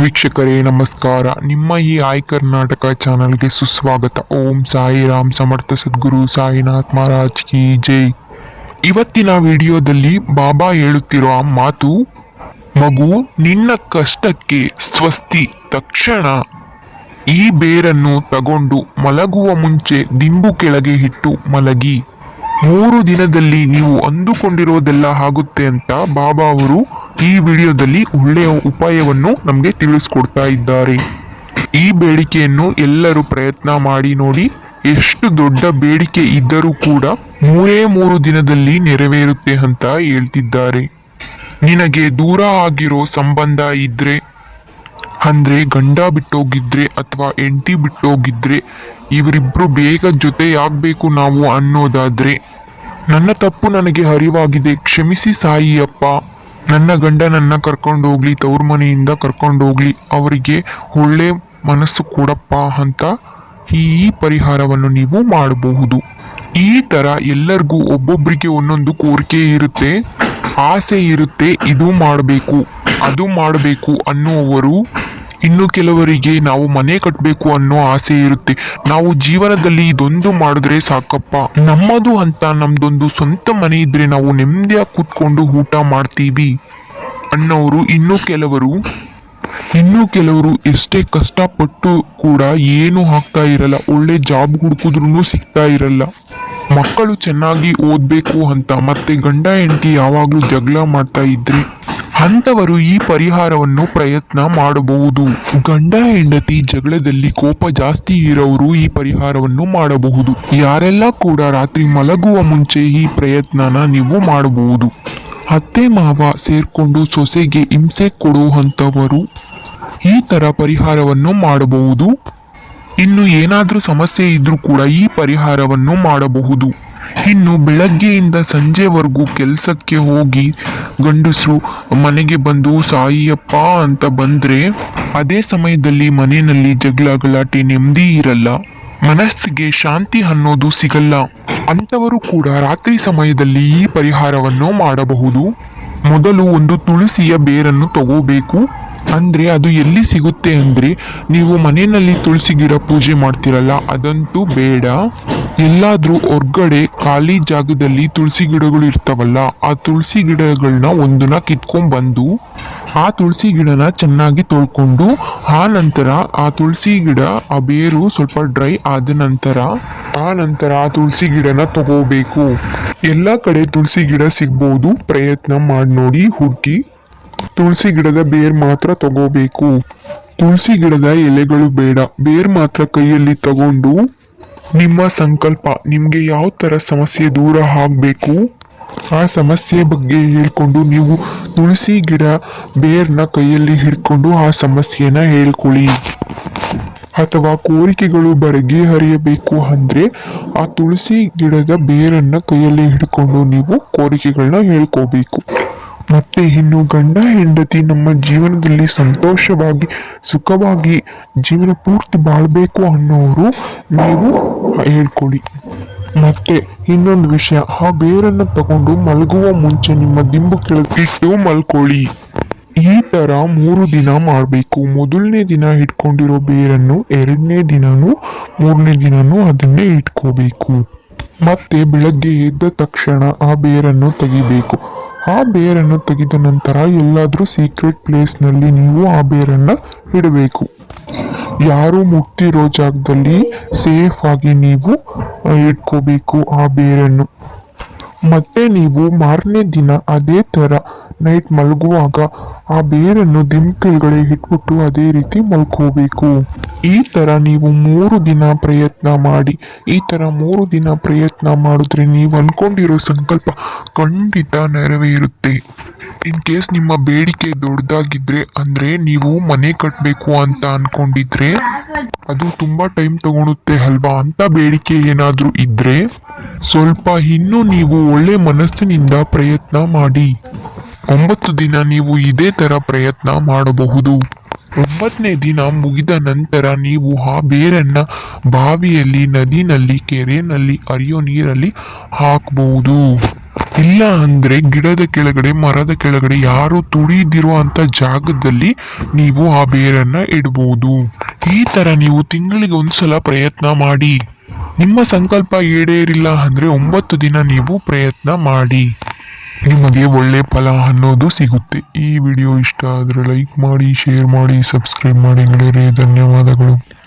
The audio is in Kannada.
ವೀಕ್ಷಕರೇ, ನಮಸ್ಕಾರ. ನಿಮ್ಮ ಈ ಆಯ್ ಕರ್ನಾಟಕ ಚಾನಲ್ಗೆ ಸುಸ್ವಾಗತ. ಓಂ ಸಾಯಿರಾಮ್ ಸಮರ್ಥ ಸದ್ಗುರು ಸಾಯಿನಾಥ್ ಮಹಾರಾಜ್ ಕಿ ಜೈ. ಇವತ್ತಿನ ವಿಡಿಯೋದಲ್ಲಿ ಬಾಬಾ ಹೇಳುತ್ತಿರುವ ಮಾತು, ಮಗು, ನಿನ್ನ ಕಷ್ಟಕ್ಕೆ ಸ್ವಸ್ತಿ, ತಕ್ಷಣ ಈ ಬೇರನ್ನು ತಗೊಂಡು ಮಲಗುವ ಮುಂಚೆ ದಿಂಬು ಕೆಳಗೆ ಇಟ್ಟು ಮಲಗಿ. ಮೂರು ದಿನದಲ್ಲಿ ನೀವು ಅಂದುಕೊಂಡಿರೋದೆಲ್ಲ ಆಗುತ್ತೆ ಅಂತ ಬಾಬಾ ಅವರು ಈ ವಿಡಿಯೋದಲ್ಲಿ ಒಳ್ಳೆಯ ಉಪಾಯವನ್ನು ನಮಗೆ ತಿಳಿಸ್ಕೊಡ್ತಾ ಇದ್ದಾರೆ. ಈ ಬೇಡಿಕೆಯನ್ನು ಎಲ್ಲರೂ ಪ್ರಯತ್ನ ಮಾಡಿ ನೋಡಿ, ಎಷ್ಟು ದೊಡ್ಡ ಬೇಡಿಕೆ ಇದ್ದರೂ ಕೂಡ ಮೂರೇ ಮೂರು ದಿನದಲ್ಲಿ ನೆರವೇರುತ್ತೆ ಅಂತ ಹೇಳ್ತಿದ್ದಾರೆ. ನಿನಗೆ ದೂರ ಆಗಿರೋ ಸಂಬಂಧ ಇದ್ರೆ, ಅಂದ್ರೆ ಗಂಡ ಬಿಟ್ಟೋಗಿದ್ರೆ ಅಥವಾ ಎಂಟಿ ಬಿಟ್ಟೋಗಿದ್ರೆ ಇವರಿಬ್ರು ಬೇಗ ಜೊತೆಯಾಗಬೇಕು ನಾವು ಅನ್ನೋದಾದ್ರೆ, ನನ್ನ ತಪ್ಪು ನನಗೆ ಅರಿವಾಗಿದೆ. ಕ್ಷಮಿಸಿ ಸಾಯಿಯಪ್ಪ. ನನ್ನ ಗಂಡ ನನ್ನ ಕರ್ಕೊಂಡು ಹೋಗ್ಲಿ, ತವ್ರ ಮನೆಯಿಂದ ಕರ್ಕೊಂಡು ಹೋಗ್ಲಿ, ಅವರಿಗೆ ಒಳ್ಳೆ ಮನಸ್ಸು ಕೊಡಪ್ಪ ಅಂತ ಈ ಪರಿಹಾರವನ್ನು ನೀವು ಮಾಡಬಹುದು. ಈ ತರ ಎಲ್ಲರಿಗೂ ಒಬ್ಬೊಬ್ಬರಿಗೆ ಒಂದೊಂದು ಕೋರಿಕೆ ಇರುತ್ತೆ, ಆಸೆ ಇರುತ್ತೆ, ಇದು ಮಾಡಬೇಕು, ಅದು ಮಾಡಬೇಕು ಅನ್ನುವವರು ಇನ್ನು ಕೆಲವರಿಗೆ ನಾವು ಮನೆ ಕಟ್ಟಬೇಕು ಅನ್ನೋ ಆಸೆ ಇರುತ್ತೆ. ನಾವು ಜೀವನದಲ್ಲಿ ಇದೊಂದು ಮಾಡಿದ್ರೆ ಸಾಕಪ್ಪ. ನಮ್ಮದು ಅಂತ ನಮ್ದೊಂದು ಸ್ವಂತ ಮನೆ ಇದ್ರೆ ನಾವು ನೆಮ್ಮದಿಯಾಗಿ ಕೂತ್ಕೊಂಡು ಊಟ ಮಾಡ್ತೀವಿ. ಅನ್ನೋರು ಇನ್ನು ಕೆಲವರು ಇನ್ನು ಕೆಲವರು ಎಷ್ಟೇ ಕಷ್ಟಪಟ್ಟು ಕೂಡ ಏನು ಆಗ್ತಾ ಇರಲ್ಲ. ಒಳ್ಳೆ ಜಾಬ್ ಹುಡುಕಿದ್ರು ಸಿಗ್ತಾ ಇರಲ್ಲ. ಮಕ್ಕಳು ಚೆನ್ನಾಗಿ ಓದ್ಬೇಕು ಅಂತ, ಮತ್ತೆ ಗಂಡ ಹೆಂಡತಿ ಯಾವಾಗಲೂ ಜಗಳ ಮಾಡ್ತಾ ಇದ್ರೆ ಅಂಥವರು ಈ ಪರಿಹಾರವನ್ನು ಪ್ರಯತ್ನ ಮಾಡಬಹುದು. ಗಂಡ, ಹೆಂಡತಿ ಜಗಳದಲ್ಲಿ ಕೋಪ ಜಾಸ್ತಿ ಇರೋರು ಈ ಪರಿಹಾರವನ್ನು ಮಾಡಬಹುದು. ಯಾರೆಲ್ಲ ಕೂಡ ರಾತ್ರಿ ಮಲಗುವ ಮುಂಚೆ ಈ ಪ್ರಯತ್ನನ ನೀವು ಮಾಡಬಹುದು. ಅತ್ತೆ, ಮಾವ ಸೇರ್ಕೊಂಡು ಸೊಸೆಗೆ ಹಿಂಸೆ ಕೊಡುವಂಥವರು ಈ ತರ ಪರಿಹಾರವನ್ನು ಮಾಡಬಹುದು. ಇನ್ನು ಏನಾದರೂ ಸಮಸ್ಯೆ ಇದ್ರೂ ಕೂಡ ಈ ಪರಿಹಾರವನ್ನು ಮಾಡಬಹುದು. ಇನ್ನು ಬೆಳಗ್ಗೆಯಿಂದ ಸಂಜೆವರೆಗೂ ಕೆಲಸಕ್ಕೆ ಹೋಗಿ ಗಂಡಸರು ಮನೆಗೆ ಬಂದು, ಸಾಯಿಯಪ್ಪ ಅಂತ ಬಂದರೆ ಅದೇ ಸಮಯದಲ್ಲಿ ಮನೆಯಲ್ಲಿ ಜಗಳ, ಗಲಾಟೆ, ನೆಮ್ಮದಿ ಇರಲ್ಲ. ಮನಸ್ಸಿಗೆ ಶಾಂತಿ ಅನ್ನೋದು ಸಿಗಲ್ಲ. ಅಂಥವರು ಕೂಡ ರಾತ್ರಿ ಸಮಯದಲ್ಲಿ ಈ ಪರಿಹಾರವನ್ನು ಮಾಡಬಹುದು. ಮೊದಲು ಒಂದು ತುಳಸಿಯ ಬೇರನ್ನು ತಗೋಬೇಕು. ಅಂದ್ರೆ ಅದು ಎಲ್ಲಿ ಸಿಗುತ್ತೆ ಅಂದರೆ? ನೀವು ಮನೆಯಲ್ಲಿ ತುಳಸಿ ಗಿಡ ಪೂಜೆ ಮಾಡ್ತಿರಲ್ಲ, ಅದಂತೂ ಬೇಡ. ಎಲ್ಲಾದರೂ ಹೊರ್ಗಡೆ ಖಾಲಿ ಜಾಗದಲ್ಲಿ ತುಳಸಿ ಗಿಡಗಳು ಇರ್ತಾವಲ್ಲ, ಆ ತುಳಸಿ ಗಿಡಗಳನ್ನ ಒಂದನ್ನ ಕಿತ್ಕೊಂಡ್ಬಂದು ಆ ತುಳಸಿ ಗಿಡನ ಚೆನ್ನಾಗಿ ತೊಳ್ಕೊಂಡು, ಆ ನಂತರ ಆ ತುಳಸಿ ಗಿಡ, ಆ ಬೇರು ಸ್ವಲ್ಪ ಡ್ರೈ ಆದ ನಂತರ, ಆ ನಂತರ ಆ ತುಳಸಿ ಗಿಡನ ತಗೋಬೇಕು. ಎಲ್ಲ ಕಡೆ ತುಳಸಿ ಗಿಡ ಸಿಗ್ಬೋದು. ಪ್ರಯತ್ನ ಮಾಡಿ ನೋಡಿ ಹುಡುಕಿ. ತುಳಸಿ ಗಿಡದ ಬೇರ್ ಮಾತ್ರ ತಗೋಬೇಕು. ತುಳಸಿ ಗಿಡದ ಎಲೆಗಳು ಬೇಡ. ಬೇರ್ ಮಾತ್ರ ಕೈಯಲ್ಲಿ ತಗೊಂಡು ನಿಮ್ಮ ಸಂಕಲ್ಪ, ನಿಮಗೆ ಯಾವ ತರ ಸಮಸ್ಯೆ ದೂರ ಆಗಬೇಕು? ಆ ಸಮಸ್ಯೆ ಬಗ್ಗೆ ಹೇಳ್ಕೊಂಡು ನೀವು ತುಳಸಿ ಗಿಡ ಬೇರ್ನ ಕೈಯಲ್ಲಿ ಹಿಡ್ಕೊಂಡು ಆ ಸಮಸ್ಯೆನ ಹೇಳ್ಕೊಳ್ಳಿ. ಅಥವಾ ಕೋರಿಕೆಗಳು ಬಗೆಹರಿಯಬೇಕು ಅಂದ್ರೆ ಆ ತುಳಸಿ ಗಿಡದ ಬೇರನ್ನು ಕೈಯಲ್ಲಿ ಹಿಡ್ಕೊಂಡು ನೀವು ಕೋರಿಕೆಗಳನ್ನ ಹೇಳ್ಕೋಬೇಕು. ಮತ್ತೆ ಇನ್ನು ಗಂಡ ಹೆಂಡತಿ ನಮ್ಮ ಜೀವನದಲ್ಲಿ ಸಂತೋಷವಾಗಿ, ಸುಖವಾಗಿ ಜೀವನ ಪೂರ್ತಿ ಬಾಳ್ಬೇಕು ಅನ್ನೋರು ನೀವು ಹೇಳ್ಕೊಳ್ಳಿ. ಮತ್ತೆ ಇನ್ನೊಂದು ವಿಷಯ, ಆ ಬೇರನ್ನು ತಗೊಂಡು ಮಲಗುವ ಮುಂಚೆ ನಿಮ್ಮ ದಿಂಬು ಕೆಳಗಿಟ್ಟು ಮಲ್ಕೊಳ್ಳಿ. ಈ ತರ ಮೂರು ದಿನ ಮಾಡಬೇಕು. ಮೊದಲನೇ ದಿನ ಇಟ್ಕೊಂಡಿರೋ ಬೇರನ್ನು, ಎರಡನೇ ದಿನನೂ, ಮೂರನೇ ದಿನನೂ ಅದನ್ನೇ ಇಟ್ಕೋಬೇಕು. ಮತ್ತೆ ಬೆಳಗ್ಗೆ ಎದ್ದ ತಕ್ಷಣ ಆ ಬೇರನ್ನು ತೆಗಿಬೇಕು. ಆ ಬೇರನ್ನು ತೆಗೆದ ನಂತರ ಎಲ್ಲಾದರೂ ಸೀಕ್ರೆಟ್ ಪ್ಲೇಸ್ನಲ್ಲಿ ನೀವು ಆ ಬೇರನ್ನು ಇಡಬೇಕು. ಯಾರು ಮುಟ್ಟಿರೋ ಜಾಗದಲ್ಲಿ ಸೇಫ್ ಆಗಿ ನೀವು ಇಟ್ಕೋಬೇಕು ಆ ಬೇರನ್ನು. ಮತ್ತೆ ನೀವು ಮಾರನೇ ದಿನ ಅದೇ ತರ ನೈಟ್ ಮಲಗುವಾಗ ಆ ಬೇರನ್ನು ದಿಮ್ ಕೆಳಗಡೆ ಇಟ್ಬಿಟ್ಟು ಅದೇ ರೀತಿ ಮಲ್ಕೋಬೇಕು. ಈ ತರ ನೀವು ಮೂರು ದಿನ ಪ್ರಯತ್ನ ಮಾಡಿ, ಈ ತರ ಮೂರು ದಿನ ಪ್ರಯತ್ನ ಮಾಡಿದ್ರೆ ನೀವು ಅನ್ಕೊಂಡಿರೋ ಸಂಕಲ್ಪ ಖಂಡಿತ ನೆರವೇರುತ್ತೆ. ಇನ್ ಕೇಸ್ ನಿಮ್ಮ ಬೇಡಿಕೆ ದೊಡ್ಡದಾಗಿದ್ರೆ, ಅಂದ್ರೆ ನೀವು ಮನೆ ಕಟ್ಟಬೇಕು ಅಂತ ಅನ್ಕೊಂಡಿದ್ರೆ, ಅದು ತುಂಬಾ ಟೈಮ್ ತಗೊಳುತ್ತೆ ಅಲ್ವಾ? ಅಂತ ಬೇಡಿಕೆ ಏನಾದ್ರೂ ಇದ್ರೆ ಸ್ವಲ್ಪ ಇನ್ನೂ ನೀವು ಒಳ್ಳೆ ಮನಸ್ಸಿನಿಂದ ಪ್ರಯತ್ನ ಮಾಡಿ. ಒಂಬತ್ತು ದಿನ ನೀವು ಇದೇ ತರ ಪ್ರಯತ್ನ ಮಾಡಬಹುದು. ಒಂಬತ್ತನೇ ದಿನ ಮುಗಿದ ನಂತರ ನೀವು ಆ ಬೇರನ್ನ ಬಾವಿಯಲ್ಲಿ, ನದಿನಲ್ಲಿ ಕೆರೆಯಲ್ಲಿ ಹರಿಯೋ ನೀರಲ್ಲಿ ಹಾಕಬಹುದು. ಇಲ್ಲ ಅಂದ್ರೆ ಗಿಡದ ಕೆಳಗಡೆ, ಮರದ ಕೆಳಗಡೆ ಯಾರು ತುಳಿದಿರುವಂತ ಜಾಗದಲ್ಲಿ ನೀವು ಆ ಬೇರನ್ನ ಇಡಬಹುದು ಈ ತರ ನೀವು ತಿಂಗಳಿಗೆ ಒಂದ್ಸಲ ಪ್ರಯತ್ನ ಮಾಡಿ. ನಿಮ್ಮ ಸಂಕಲ್ಪ ಈಡೇರಿಲ್ಲ ಅಂದ್ರೆ ಒಂಬತ್ತು ದಿನ ನೀವು ಪ್ರಯತ್ನ ಮಾಡಿ. ನಿಮಗೆ ಒಳ್ಳೆ ಫಲ ಅನ್ನೋದು ಸಿಗುತ್ತೆ. ಈ ವಿಡಿಯೋ ಇಷ್ಟ ಆದರೆ ಲೈಕ್ ಮಾಡಿ, ಶೇರ್ ಮಾಡಿ, ಸಬ್ಸ್ಕ್ರೈಬ್ ಮಾಡಿ. ಗೆಳೆಯರೇ, ಧನ್ಯವಾದಗಳು.